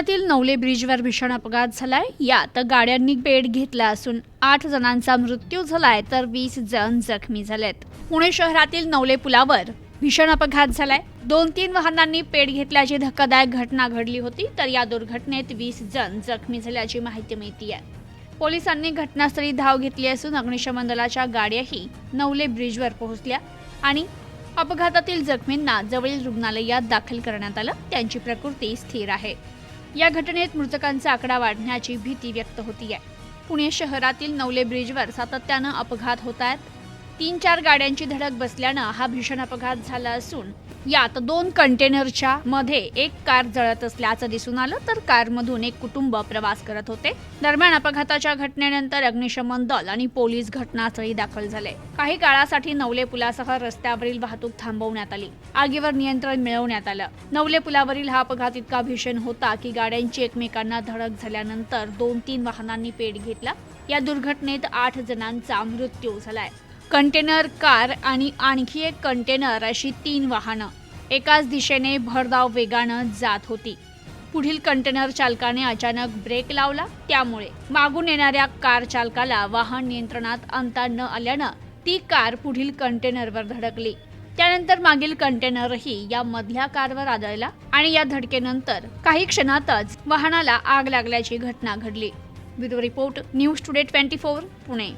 पुण्यातील नवले ब्रिजवर भीषण अपघात झालाय. यात गाड्यांनी पेट घेतला असून आठ जणांचा मृत्यू झालाय तर वीस जण जखमी झालेत. पुणे शहरातील नवले पुलावर भीषण अपघात झालाय. दोन तीन वाहनांनी पेट घेतल्याची धक्कादायक घटना घडली होती तर या दुर्घटनेत वीस जण जखमी झाल्याची माहिती मिळते पोलिसांनी घटनास्थळी धाव घेतली असून अग्निशमन दलाच्या गाड्याही नवले ब्रिजवर पोहोचल्या आणि अपघातातील जखमींना जवळील रुग्णालयात दाखल करण्यात आलं. त्यांची प्रकृती स्थिर आहे. या घटनेत मृतकांचा आकडा वाढण्याची भीती व्यक्त होती आहे पुणे शहरातील नवले ब्रिजवर सातत्यानं अपघात होत आहेत तीन चार गाड्यांची धडक बसल्यानं हा भीषण अपघात झाला असून यात दोन कंटेनरच्या मध्ये एक कार जळत असल्याचं दिसून आलं. तर कारमधून एक कुटुंब प्रवास करत होते. दरम्यान अपघाताच्या घटनेनंतर अग्निशमन दल आणि पोलीस घटनास्थळी दाखल झाले. काही काळासाठी नवले पुलासह रस्त्यावरील वाहतूक थांबवण्यात आली. आगीवर नियंत्रण मिळवण्यात आलं. नवले पुलावरील हा अपघात इतका भीषण होता की गाड्यांची एकमेकांना धडक झाल्यानंतर दोन तीन वाहनांनी पेट घेतला. या दुर्घटनेत आठ जणांचा मृत्यू झालाय. कंटेनर कार आणि आणखी एक कंटेनर अशी तीन वाहनं एकाच दिशेने भरधाव वेगानं जात होती. पुढील कंटेनर चालकाने अचानक ब्रेक लावला. त्यामुळे मागून येणाऱ्या कार चालकाला वाहन नियंत्रणात आणता न आल्यानं ती कार पुढील कंटेनरवर धडकली. त्यानंतर मागील कंटेनरही या मधल्या कारवर आदळला आणि या धडकेनंतर काही क्षणातच वाहनाला आग लागल्याची घटना घडली. Bureau report news today twenty four Pune.